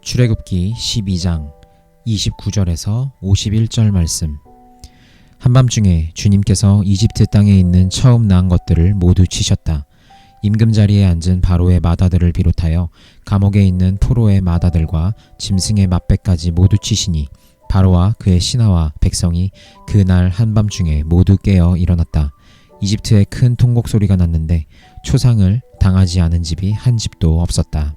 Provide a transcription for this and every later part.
출애굽기 12장 29절에서 51절 말씀 한밤중에 주님께서 이집트 땅에 있는 처음 낳은 것들을 모두 치셨다. 임금 자리에 앉은 바로의 마다들을 비롯하여 감옥에 있는 포로의 마다들과 짐승의 맛배까지 모두 치시니 바로와 그의 신하와 백성이 그날 한밤중에 모두 깨어 일어났다. 이집트에 큰 통곡 소리가 났는데 초상을 당하지 않은 집이 한 집도 없었다.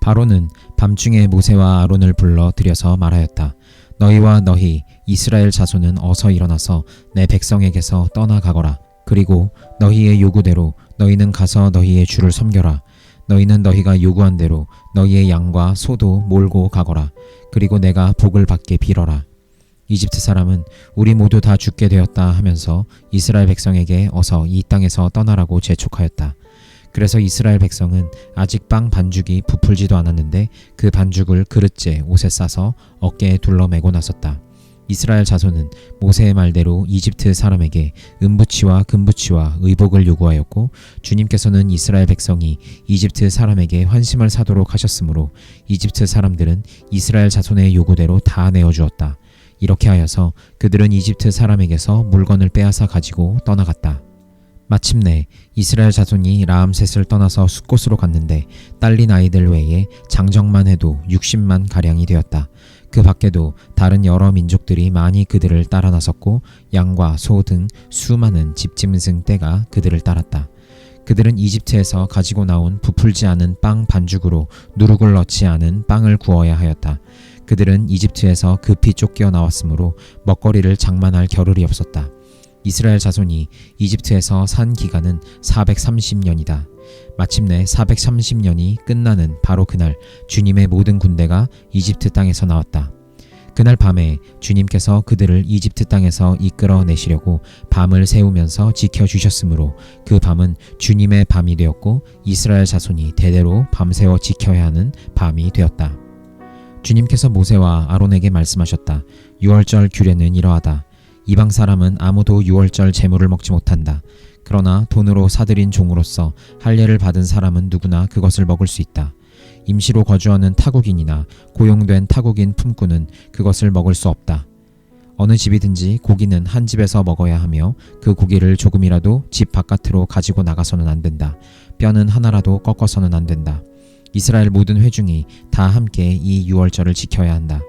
바로는 밤중에 모세와 아론을 불러 들여서 말하였다. 너희와 너희 이스라엘 자손은 어서 일어나서 내 백성에게서 떠나가거라. 그리고 너희의 요구대로 너희는 가서 너희의 주를 섬겨라. 너희는 너희가 요구한 대로 너희의 양과 소도 몰고 가거라. 그리고 내가 복을 받게 빌어라. 이집트 사람은 우리 모두 다 죽게 되었다 하면서 이스라엘 백성에게 어서 이 땅에서 떠나라고 재촉하였다. 그래서 이스라엘 백성은 아직 빵 반죽이 부풀지도 않았는데 그 반죽을 그릇째 옷에 싸서 어깨에 둘러매고 나섰다. 이스라엘 자손은 모세의 말대로 이집트 사람에게 은부치와 금부치와 의복을 요구하였고 주님께서는 이스라엘 백성이 이집트 사람에게 환심을 사도록 하셨으므로 이집트 사람들은 이스라엘 자손의 요구대로 다 내어 주었다. 이렇게 하여서 그들은 이집트 사람에게서 물건을 빼앗아 가지고 떠나갔다. 마침내 이스라엘 자손이 라암셋을 떠나서 숫곳으로 갔는데 딸린 아이들 외에 장정만 해도 60만 가량이 되었다. 그 밖에도 다른 여러 민족들이 많이 그들을 따라 나섰고 양과 소 등 수많은 집짐승 떼가 그들을 따랐다. 그들은 이집트에서 가지고 나온 부풀지 않은 빵 반죽으로 누룩을 넣지 않은 빵을 구워야 하였다. 그들은 이집트에서 급히 쫓겨 나왔으므로 먹거리를 장만할 겨를이 없었다. 이스라엘 자손이 이집트에서 산 기간은 430년이다. 마침내 430년이 끝나는 바로 그날 주님의 모든 군대가 이집트 땅에서 나왔다. 그날 밤에 주님께서 그들을 이집트 땅에서 이끌어 내시려고 밤을 세우면서 지켜 주셨으므로 그 밤은 주님의 밤이 되었고 이스라엘 자손이 대대로 밤새워 지켜야 하는 밤이 되었다. 주님께서 모세와 아론에게 말씀하셨다. 유월절 규례는 이러하다. 이방 사람은 아무도 유월절 제물을 먹지 못한다. 그러나 돈으로 사들인 종으로서 할례를 받은 사람은 누구나 그것을 먹을 수 있다. 임시로 거주하는 타국인이나 고용된 타국인 품꾼은 그것을 먹을 수 없다. 어느 집이든지 고기는 한 집에서 먹어야 하며 그 고기를 조금이라도 집 바깥으로 가지고 나가서는 안 된다. 뼈는 하나라도 꺾어서는 안 된다. 이스라엘 모든 회중이 다 함께 이 유월절을 지켜야 한다.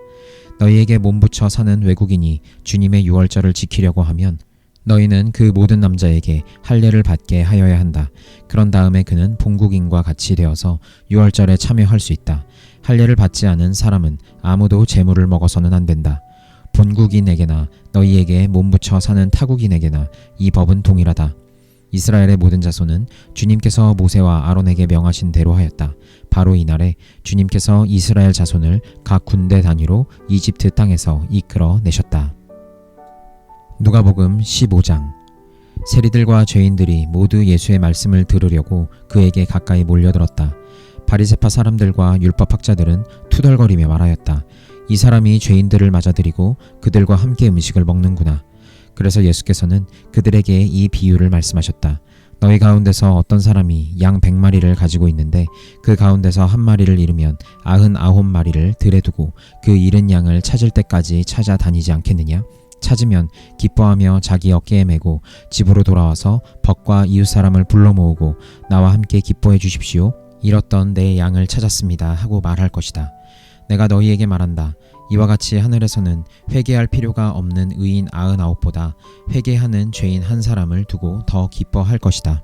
너희에게 몸붙여 사는 외국인이 주님의 유월절을 지키려고 하면 너희는 그 모든 남자에게 할례를 받게 하여야 한다. 그런 다음에 그는 본국인과 같이 되어서 유월절에 참여할 수 있다. 할례를 받지 않은 사람은 아무도 재물을 먹어서는 안 된다. 본국인에게나 너희에게 몸붙여 사는 타국인에게나 이 법은 동일하다. 이스라엘의 모든 자손은 주님께서 모세와 아론에게 명하신 대로 하였다. 바로 이날에 주님께서 이스라엘 자손을 각 군대 단위로 이집트 땅에서 이끌어 내셨다. 누가복음 15장 세리들과 죄인들이 모두 예수의 말씀을 들으려고 그에게 가까이 몰려들었다. 바리새파 사람들과 율법학자들은 투덜거리며 말하였다. 이 사람이 죄인들을 맞아들이고 그들과 함께 음식을 먹는구나. 그래서 예수께서는 그들에게 이 비유를 말씀하셨다. 너희 가운데서 어떤 사람이 양 백마리를 가지고 있는데 그 가운데서 한 마리를 잃으면 아흔 아홉 마리를 들에 두고 그 잃은 양을 찾을 때까지 찾아다니지 않겠느냐? 찾으면 기뻐하며 자기 어깨에 메고 집으로 돌아와서 벗과 이웃 사람을 불러 모으고 나와 함께 기뻐해 주십시오. 잃었던 내 양을 찾았습니다 하고 말할 것이다. 내가 너희에게 말한다. 이와 같이 하늘에서는 회개할 필요가 없는 의인 아흔아홉보다 회개하는 죄인 한 사람을 두고 더 기뻐할 것이다.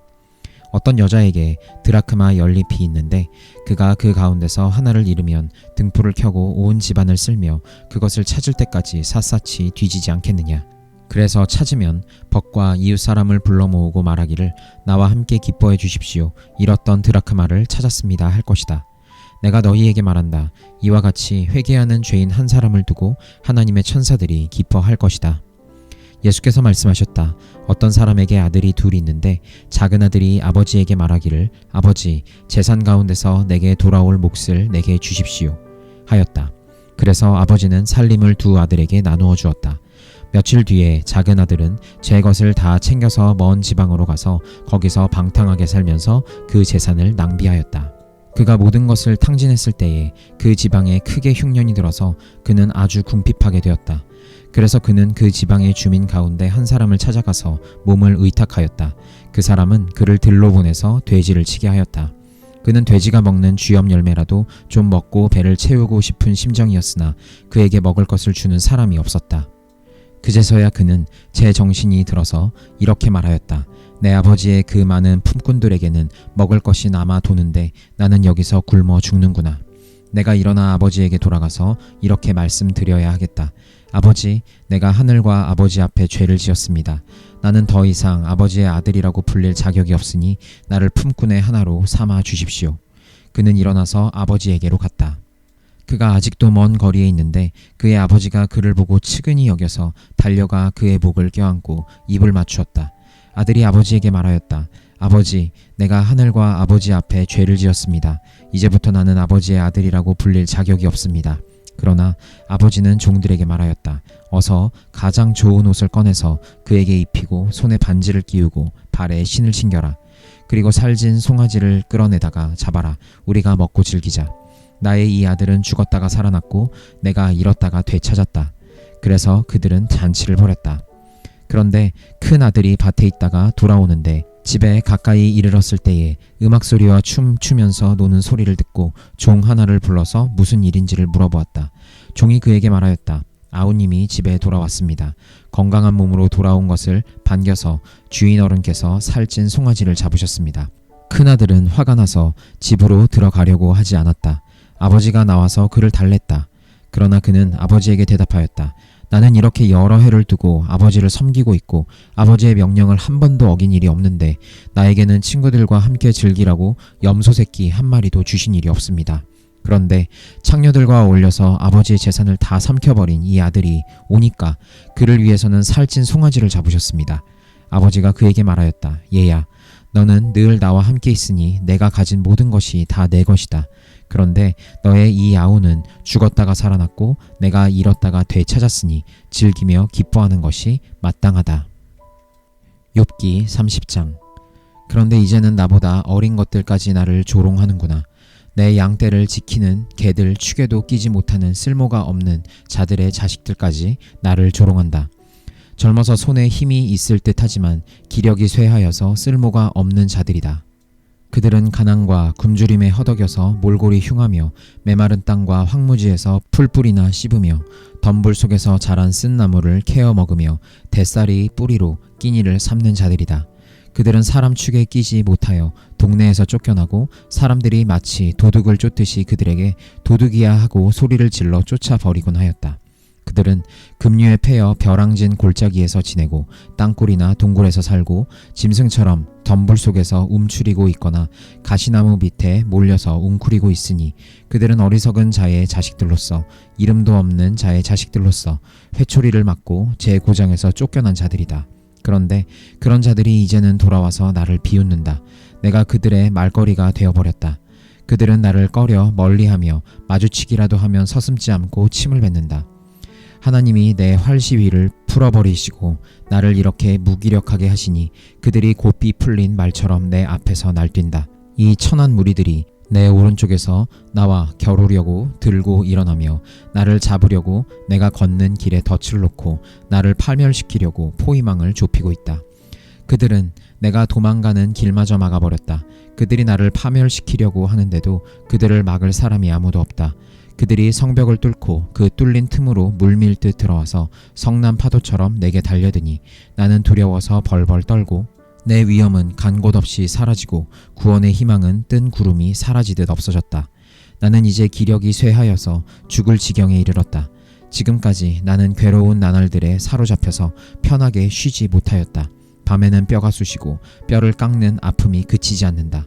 어떤 여자에게 드라크마 연잎이 있는데 그가 그 가운데서 하나를 잃으면 등불을 켜고 온 집안을 쓸며 그것을 찾을 때까지 샅샅이 뒤지지 않겠느냐. 그래서 찾으면 벗과 이웃 사람을 불러 모으고 말하기를 나와 함께 기뻐해 주십시오. 잃었던 드라크마를 찾았습니다 할 것이다. 내가 너희에게 말한다. 이와 같이 회개하는 죄인 한 사람을 두고 하나님의 천사들이 기뻐할 것이다. 예수께서 말씀하셨다. 어떤 사람에게 아들이 둘이 있는데 작은 아들이 아버지에게 말하기를 아버지 재산 가운데서 내게 돌아올 몫을 내게 주십시오 하였다. 그래서 아버지는 살림을 두 아들에게 나누어 주었다. 며칠 뒤에 작은 아들은 제 것을 다 챙겨서 먼 지방으로 가서 거기서 방탕하게 살면서 그 재산을 낭비하였다. 그가 모든 것을 탕진했을 때에 그 지방에 크게 흉년이 들어서 그는 아주 궁핍하게 되었다. 그래서 그는 그 지방의 주민 가운데 한 사람을 찾아가서 몸을 의탁하였다. 그 사람은 그를 들로 보내서 돼지를 치게 하였다. 그는 돼지가 먹는 쥐염 열매라도 좀 먹고 배를 채우고 싶은 심정이었으나 그에게 먹을 것을 주는 사람이 없었다. 그제서야 그는 제 정신이 들어서 이렇게 말하였다. 내 아버지의 그 많은 품꾼들에게는 먹을 것이 남아 도는데 나는 여기서 굶어 죽는구나. 내가 일어나 아버지에게 돌아가서 이렇게 말씀드려야 하겠다. 아버지, 내가 하늘과 아버지 앞에 죄를 지었습니다. 나는 더 이상 아버지의 아들이라고 불릴 자격이 없으니 나를 품꾼의 하나로 삼아 주십시오. 그는 일어나서 아버지에게로 갔다. 그가 아직도 먼 거리에 있는데 그의 아버지가 그를 보고 측은히 여겨서 달려가 그의 목을 껴안고 입을 맞추었다. 아들이 아버지에게 말하였다. 아버지, 내가 하늘과 아버지 앞에 죄를 지었습니다. 이제부터 나는 아버지의 아들이라고 불릴 자격이 없습니다. 그러나 아버지는 종들에게 말하였다. 어서 가장 좋은 옷을 꺼내서 그에게 입히고 손에 반지를 끼우고 발에 신을 신겨라. 그리고 살진 송아지를 끌어내다가 잡아라. 우리가 먹고 즐기자. 나의 이 아들은 죽었다가 살아났고 내가 잃었다가 되찾았다. 그래서 그들은 잔치를 벌였다. 그런데 큰 아들이 밭에 있다가 돌아오는데 집에 가까이 이르렀을 때에 음악 소리와 춤 추면서 노는 소리를 듣고 종 하나를 불러서 무슨 일인지를 물어보았다. 종이 그에게 말하였다. 아우님이 집에 돌아왔습니다. 건강한 몸으로 돌아온 것을 반겨서 주인 어른께서 살찐 송아지를 잡으셨습니다. 큰아들은 화가 나서 집으로 들어가려고 하지 않았다. 아버지가 나와서 그를 달랬다. 그러나 그는 아버지에게 대답하였다. 나는 이렇게 여러 해를 두고 아버지를 섬기고 있고 아버지의 명령을 한 번도 어긴 일이 없는데 나에게는 친구들과 함께 즐기라고 염소 새끼 한 마리도 주신 일이 없습니다. 그런데 창녀들과 어울려서 아버지의 재산을 다 삼켜버린 이 아들이 오니까 그를 위해서는 살찐 송아지를 잡으셨습니다. 아버지가 그에게 말하였다. 얘야, 너는 늘 나와 함께 있으니 내가 가진 모든 것이 다 내 것이다. 그런데 너의 이 아우는 죽었다가 살아났고 내가 잃었다가 되찾았으니 즐기며 기뻐하는 것이 마땅하다. 욥기 30장 그런데 이제는 나보다 어린 것들까지 나를 조롱하는구나. 내 양떼를 지키는 개들 축에도 끼지 못하는 쓸모가 없는 자들의 자식들까지 나를 조롱한다. 젊어서 손에 힘이 있을 듯 하지만 기력이 쇠하여서 쓸모가 없는 자들이다. 그들은 가난과 굶주림에 허덕여서 몰골이 흉하며 메마른 땅과 황무지에서 풀뿌리나 씹으며 덤불 속에서 자란 쓴나무를 캐어 먹으며 대쌀이 뿌리로 끼니를 삼는 자들이다. 그들은 사람 축에 끼지 못하여 동네에서 쫓겨나고 사람들이 마치 도둑을 쫓듯이 그들에게 도둑이야 하고 소리를 질러 쫓아버리곤 하였다. 그들은 급류에 패여 벼랑진 골짜기에서 지내고 땅굴이나 동굴에서 살고 짐승처럼 덤불 속에서 움츠리고 있거나 가시나무 밑에 몰려서 웅크리고 있으니 그들은 어리석은 자의 자식들로서 이름도 없는 자의 자식들로서 회초리를 맞고 제 고장에서 쫓겨난 자들이다. 그런데 그런 자들이 이제는 돌아와서 나를 비웃는다. 내가 그들의 말거리가 되어버렸다. 그들은 나를 꺼려 멀리하며 마주치기라도 하면 서슴지 않고 침을 뱉는다. 하나님이 내 활시위를 풀어버리시고 나를 이렇게 무기력하게 하시니 그들이 곧비 풀린 말처럼 내 앞에서 날뛴다. 이 천한 무리들이 내 오른쪽에서 나와 겨루려고 들고 일어나며 나를 잡으려고 내가 걷는 길에 덫을 놓고 나를 파멸시키려고 포위망을 좁히고 있다. 그들은 내가 도망가는 길마저 막아버렸다. 그들이 나를 파멸시키려고 하는데도 그들을 막을 사람이 아무도 없다. 그들이 성벽을 뚫고 그 뚫린 틈으로 물밀듯 들어와서 성난 파도처럼 내게 달려드니 나는 두려워서 벌벌 떨고 내 위험은 간 곳 없이 사라지고 구원의 희망은 뜬 구름이 사라지듯 없어졌다. 나는 이제 기력이 쇠하여서 죽을 지경에 이르렀다. 지금까지 나는 괴로운 나날들에 사로잡혀서 편하게 쉬지 못하였다. 밤에는 뼈가 쑤시고 뼈를 깎는 아픔이 그치지 않는다.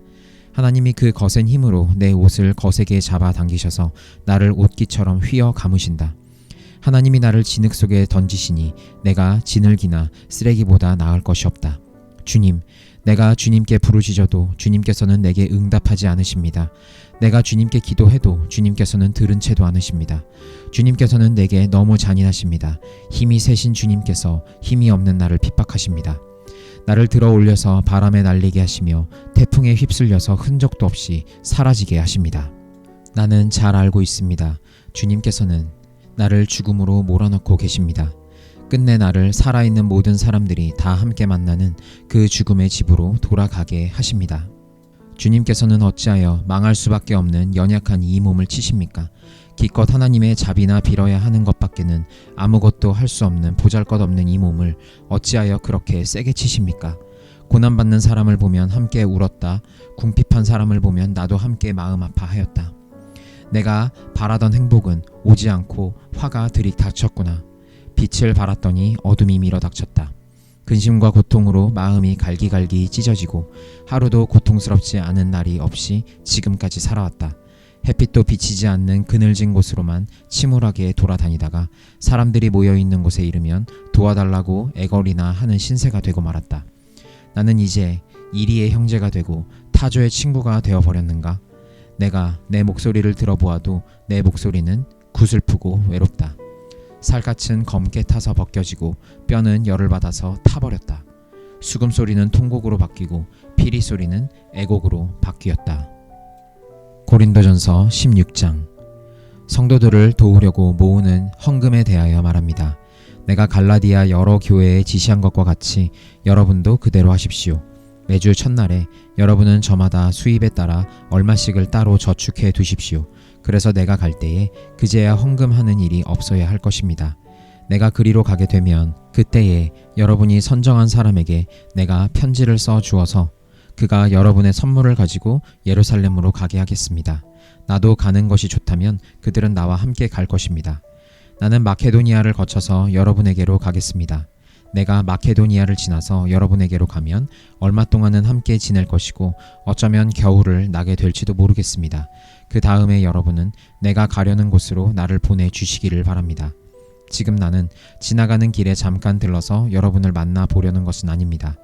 하나님이 그 거센 힘으로 내 옷을 거세게 잡아 당기셔서 나를 옷깃처럼 휘어 감으신다. 하나님이 나를 진흙 속에 던지시니 내가 진흙이나 쓰레기보다 나을 것이 없다. 주님, 내가 주님께 부르짖어도 주님께서는 내게 응답하지 않으십니다. 내가 주님께 기도해도 주님께서는 들은 채도 않으십니다. 주님께서는 내게 너무 잔인하십니다. 힘이 세신 주님께서 힘이 없는 나를 핍박하십니다. 나를 들어 올려서 바람에 날리게 하시며 태풍에 휩쓸려서 흔적도 없이 사라지게 하십니다. 나는 잘 알고 있습니다. 주님께서는 나를 죽음으로 몰아넣고 계십니다. 끝내 나를 살아있는 모든 사람들이 다 함께 만나는 그 죽음의 집으로 돌아가게 하십니다. 주님께서는 어찌하여 망할 수밖에 없는 연약한 이 몸을 치십니까? 기껏 하나님의 자비나 빌어야 하는 것밖에는 아무것도 할 수 없는 보잘것없는 이 몸을 어찌하여 그렇게 세게 치십니까? 고난받는 사람을 보면 함께 울었다. 궁핍한 사람을 보면 나도 함께 마음 아파하였다. 내가 바라던 행복은 오지 않고 화가 들이닥쳤구나. 빛을 발았더니 어둠이 밀어닥쳤다. 근심과 고통으로 마음이 갈기갈기 찢어지고 하루도 고통스럽지 않은 날이 없이 지금까지 살아왔다. 햇빛도 비치지 않는 그늘진 곳으로만 침울하게 돌아다니다가 사람들이 모여 있는 곳에 이르면 도와달라고 애걸이나 하는 신세가 되고 말았다. 나는 이제 이리의 형제가 되고 타조의 친구가 되어 버렸는가? 내가 내 목소리를 들어보아도 내 목소리는 구슬프고 외롭다. 살갗은 검게 타서 벗겨지고 뼈는 열을 받아서 타버렸다. 수금 소리는 통곡으로 바뀌고 피리 소리는 애곡으로 바뀌었다. 고린도전서 16장 성도들을 도우려고 모으는 헌금에 대하여 말합니다. 내가 갈라디아 여러 교회에 지시한 것과 같이 여러분도 그대로 하십시오. 매주 첫날에 여러분은 저마다 수입에 따라 얼마씩을 따로 저축해 두십시오. 그래서 내가 갈 때에 그제야 헌금하는 일이 없어야 할 것입니다. 내가 그리로 가게 되면 그때에 여러분이 선정한 사람에게 내가 편지를 써 주어서 그가 여러분의 선물을 가지고 예루살렘으로 가게 하겠습니다. 나도 가는 것이 좋다면 그들은 나와 함께 갈 것입니다. 나는 마케도니아를 거쳐서 여러분에게로 가겠습니다. 내가 마케도니아를 지나서 여러분에게로 가면 얼마 동안은 함께 지낼 것이고 어쩌면 겨울을 나게 될지도 모르겠습니다. 그 다음에 여러분은 내가 가려는 곳으로 나를 보내 주시기를 바랍니다. 지금 나는 지나가는 길에 잠깐 들러서 여러분을 만나 보려는 것은 아닙니다.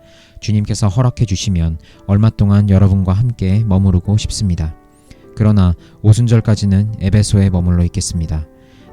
주님께서 허락해 주시면 얼마 동안 여러분과 함께 머무르고 싶습니다. 그러나 오순절까지는 에베소에 머물러 있겠습니다.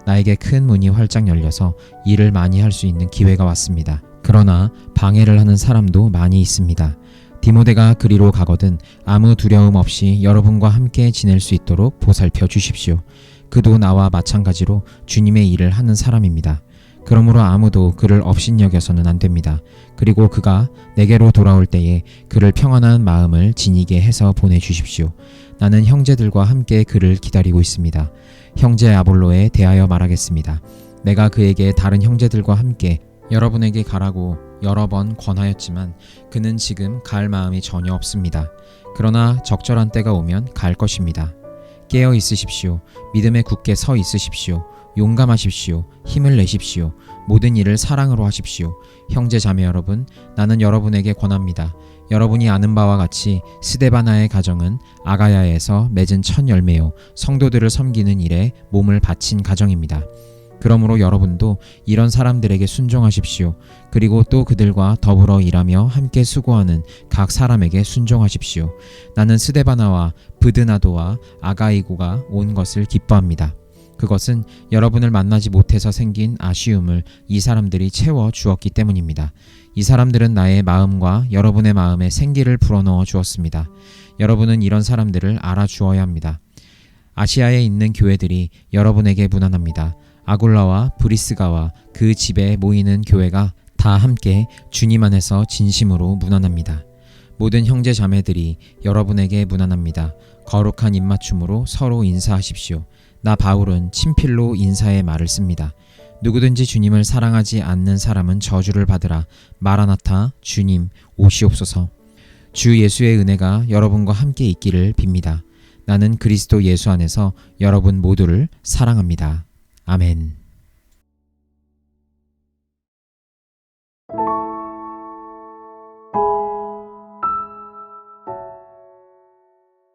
나에게 큰 문이 활짝 열려서 일을 많이 할 수 있는 기회가 왔습니다. 그러나 방해를 하는 사람도 많이 있습니다. 디모데가 그리로 가거든 아무 두려움 없이 여러분과 함께 지낼 수 있도록 보살펴 주십시오. 그도 나와 마찬가지로 주님의 일을 하는 사람입니다. 그러므로 아무도 그를 업신여겨서는 안 됩니다. 그리고 그가 내게로 돌아올 때에 그를 평안한 마음을 지니게 해서 보내주십시오. 나는 형제들과 함께 그를 기다리고 있습니다. 형제 아볼로에 대하여 말하겠습니다. 내가 그에게 다른 형제들과 함께 여러분에게 가라고 여러 번 권하였지만 그는 지금 갈 마음이 전혀 없습니다. 그러나 적절한 때가 오면 갈 것입니다. 깨어 있으십시오. 믿음에 굳게 서 있으십시오. 용감하십시오. 힘을 내십시오. 모든 일을 사랑으로 하십시오. 형제 자매 여러분, 나는 여러분에게 권합니다. 여러분이 아는 바와 같이 스데바나의 가정은 아가야에서 맺은 첫 열매요 성도들을 섬기는 일에 몸을 바친 가정입니다. 그러므로 여러분도 이런 사람들에게 순종하십시오. 그리고 또 그들과 더불어 일하며 함께 수고하는 각 사람에게 순종하십시오. 나는 스데바나와 브드나도와 아가이고가 온 것을 기뻐합니다. 그것은 여러분을 만나지 못해서 생긴 아쉬움을 이 사람들이 채워 주었기 때문입니다. 이 사람들은 나의 마음과 여러분의 마음에 생기를 불어넣어 주었습니다. 여러분은 이런 사람들을 알아주어야 합니다. 아시아에 있는 교회들이 여러분에게 무난합니다. 아굴라와 브리스가와 그 집에 모이는 교회가 다 함께 주님 안에서 진심으로 무난합니다. 모든 형제 자매들이 여러분에게 무난합니다. 거룩한 입맞춤으로 서로 인사하십시오. 나 바울은 친필로 인사의 말을 씁니다. 누구든지 주님을 사랑하지 않는 사람은 저주를 받으라. 마라나타 주님 오시옵소서. 주 예수의 은혜가 여러분과 함께 있기를 빕니다. 나는 그리스도 예수 안에서 여러분 모두를 사랑합니다. 아멘.